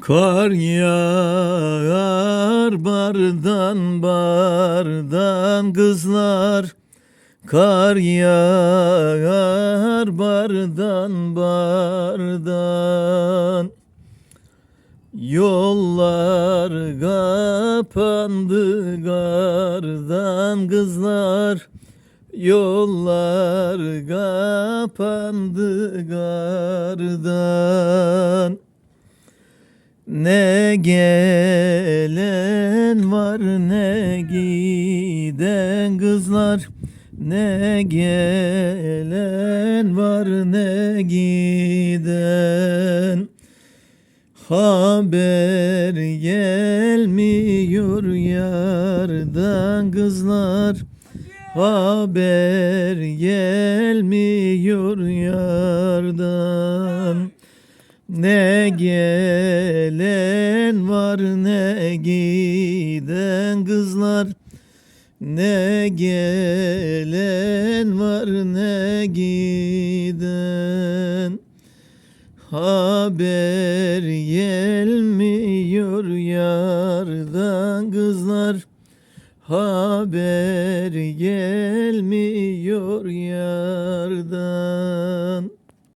Kar yağar bardan bardan kızlar. Kar yağar bardan bardan. Yollar kapandı gardan kızlar. Yollar kapandı gardan Ne gelen var ne giden kızlar. Ne gelen var ne giden. Haber gelmiyor yardan kızlar. Haber gelmiyor yardan Ne gelen var ne giden kızlar. Ne gelen var ne giden. Haber gelmiyor yardan kızlar. Haber gelmiyor yardan